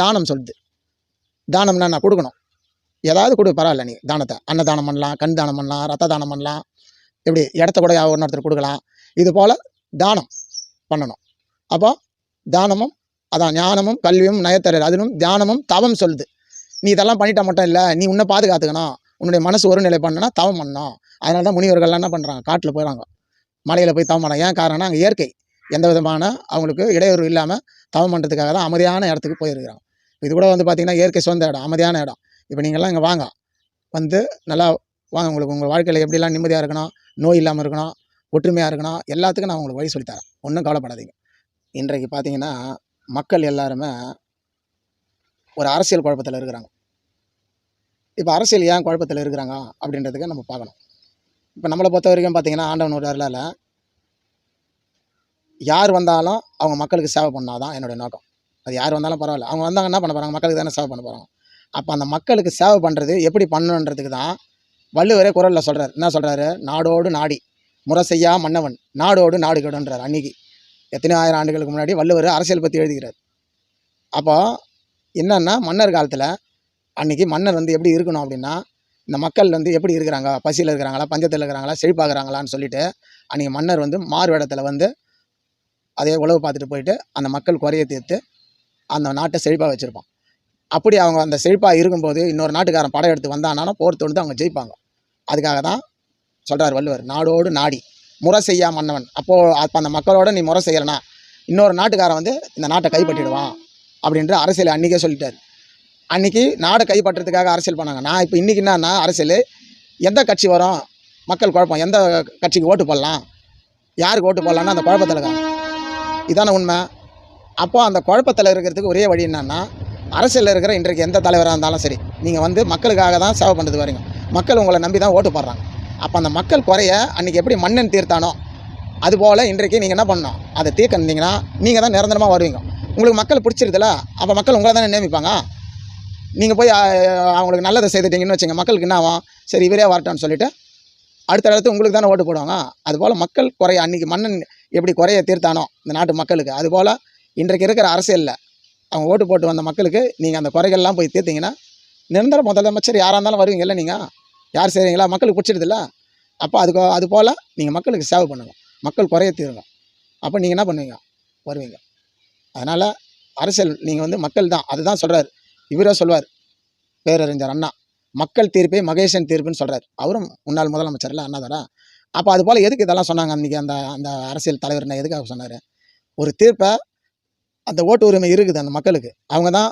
தானம் சொல்லுது. தானம்னா நான் கொடுக்கணும். ஏதாவது கொடு பரவாயில்ல நீ தானத்தை. அன்னதானம் பண்ணலாம் கண் தானம் பண்ணலாம் ரத்த தானம் பண்ணலாம். இப்படி இடத்த கூட ஒரு ஒருத்தர் கொடுக்கலாம். இது போல் தானம் பண்ணணும். அப்போ தானமும் அதான் ஞானமும் கல்வியும் நயத்தரர் அதிலும் தியானமும் தவம் சொல்லுது. நீ இதெல்லாம் பண்ணிட்டா மட்டும் இல்லை நீ உன்னை பாதுகாத்துக்கணும். உன்னுடைய மனசு ஒரு நிலை பண்ணனா தவம் பண்ணணும். அதனால தான் முனிவர்கள்லாம் என்ன பண்ணுறாங்க காட்டில் போயிடறாங்க மலையில் போய் தவம் பண்ண ஏன் காரணம்னா அங்கே இயற்கை. எந்த விதமான அவங்களுக்கு இடையூறு இல்லாமல் தவம் பண்ணுறதுக்காக தான் அமைதியான இடத்துக்கு போயிருக்கிறாங்க. இது கூட வந்து பார்த்திங்கன்னா இயற்கை சொந்த இடம் அமைதியான இடம். இப்போ நீங்கள்லாம் இங்கே வாங்க. வந்து நல்லா வாங்க. உங்களுக்கு உங்கள் வாழ்க்கையில் எப்படிலாம் நிம்மதியாக இருக்கணும் நோய் இல்லாமல் இருக்கணும் ஒற்றுமையாக இருக்கணும் எல்லாத்துக்கும் நான் உங்களுக்கு வழி சொல்லித்தரேன். ஒன்றும் கவலைப்படாதீங்க. இன்றைக்கு பார்த்தீங்கன்னா மக்கள் எல்லாருமே ஒரு அரசியல் குழப்பத்தில் இருக்கிறாங்க. இப்போ அரசியல் ஏன் குழப்பத்தில் இருக்கிறாங்க அப்படின்றதுக்கு நம்ம பார்க்கணும். இப்போ நம்மளை பொறுத்த வரைக்கும் பார்த்தீங்கன்னா ஆண்டவன் ஒரு அருளால் யார் வந்தாலும் அவங்க மக்களுக்கு சேவை பண்ணாதான் என்னுடைய நோக்கம். அது யார் வந்தாலும் பரவாயில்ல. அவங்க வந்தாங்க என்ன பண்ண போகிறாங்க மக்களுக்கு தானே சேவை பண்ண போகிறாங்க அப்போ அந்த மக்களுக்கு சேவை பண்ணுறது எப்படி பண்ணணுன்றதுக்கு தான் வள்ளுவரே குரலில் சொல்கிறார் என்ன சொல்கிறாரு நாடோடு நாடி முறை செய்யா மன்னவன் நாடோடு நாடு கெடுன்றார் அன்னைக்கு. எத்தனை ஆயிரம் ஆண்டுகளுக்கு முன்னாடி வள்ளுவர் அரசியல் பற்றி எழுதுகிறார் அப்போ என்னென்னா மன்னர் காலத்தில் அன்னைக்கு மன்னர் வந்து எப்படி இருக்கணும் அப்படின்னா இந்த மக்கள் வந்து எப்படி இருக்கிறாங்க? பசியில் இருக்கிறாங்களா? பஞ்சத்தில் இருக்கிறாங்களா? செழிப்பாகிறாங்களான்னு சொல்லிட்டு அன்றைக்கி மன்னர் வந்து மாறு இடத்துல வந்து அதே உழவு பார்த்துட்டு போயிட்டு அந்த மக்கள் குறைய தீர்த்து அந்த நாட்டை செழிப்பாக வச்சுருப்பான். அப்படி அவங்க அந்த செழிப்பாக இருக்கும்போது இன்னொரு நாட்டுக்காரன் படம் எடுத்து வந்தானாலும் போர் தொடுத்து அவங்க ஜெயிப்பாங்க. அதுக்காக தான் சொல்கிறார் வள்ளுவர் நாடோடு நாடி முறை செய்யா மன்னவன். அப்போது அப்போ அந்த மக்களோட நீ முறை செய்யலனா இன்னொரு நாட்டுக்காரன் வந்து இந்த நாட்டை கைப்பற்றிடுவான். அப்படின்ற அரசியல் அன்றைக்கே சொல்லிட்டார். அன்றைக்கி நாடை கைப்பற்றுறதுக்காக அரசியல் பண்ணாங்க. நான் இப்போ இன்றைக்கி என்னன்னா அரசியல் எந்த கட்சி வரும் மக்கள் குழப்பம். எந்த கட்சிக்கு ஓட்டு போடலாம் யாருக்கு ஓட்டு போடலான்னு அந்த குழப்பத்தில் இருக்காங்க. இதான உண்மை. அப்போ அந்த குழப்பத்தில் இருக்கிறதுக்கு ஒரே வழி என்னன்னா அரசியலில் இருக்கிற இன்றைக்கு எந்த தலைவராக இருந்தாலும் சரி நீங்கள் வந்து மக்களுக்காக தான் சேவை பண்ணுறது வரீங்க. மக்கள் உங்களை நம்பி தான் ஓட்டு போடுறாங்க. அப்போ அந்த மக்கள் குறைய அன்றைக்கி எப்படி மன்னன் தீர்த்தானோ அதுபோல் இன்றைக்கு நீங்கள் என்ன பண்ணணும்? அதை தீர்க்க இருந்தீங்கன்னா நீங்கள் தான் நிரந்தரமாக வருவீங்க. உங்களுக்கு மக்கள் பிடிச்சிருதுல அப்போ மக்கள் உங்களை தானே நியமிப்பாங்க? நீங்கள் போய் அவங்களுக்கு நல்லதை செய்துட்டீங்கன்னு வச்சுங்க மக்களுக்கு என்ன ஆகும்? சரி இவரே வரட்டும்னு சொல்லிட்டு அடுத்தடுத்து உங்களுக்கு தானே ஓட்டு போடுவாங்க. அதுபோல் மக்கள் குறைய அன்றைக்கி மன்னன் எப்படி குறைய தீர்த்தானோ இந்த நாட்டு மக்களுக்கு. அதுபோல் இன்றைக்கு இருக்கிற அரசியலில் அவங்க ஓட்டு போட்டு வந்த மக்களுக்கு நீங்கள் அந்த குறைகள்லாம் போய் தீர்த்திங்கன்னா நிரந்தர முதலமைச்சர் யாராக இருந்தாலும் வருவீங்கல்ல நீங்கள் யார் செய்கிறீங்களா மக்களுக்கு பிடிச்சிடுதுல்ல அப்போ அதுக்கு அது போல் நீங்கள் மக்களுக்கு சேவை பண்ணணும் மக்கள் குறைய தீருங்க. அப்போ நீங்கள் என்ன பண்ணுவீங்க? வருவீங்க. அதனால் அரசியல் நீங்கள் வந்து மக்கள் தான். அதுதான் சொல்கிறார் இவரே சொல்வார். பேரறிஞர் அண்ணா. மக்கள் தீர்ப்பே மகேசன் தீர்ப்புன்னு சொல்கிறார் அவரும் முன்னாள் முதலமைச்சர்ல அண்ணாதாரா அப்போ அது போல் எதுக்கு இதெல்லாம் சொன்னாங்க அன்றைக்கி அந்த அந்த அரசியல் தலைவர் என்ன எதுக்காக சொன்னார்? ஒரு தீர்ப்பை அந்த ஓட்டு உரிமை இருக்குது அந்த மக்களுக்கு. அவங்க தான்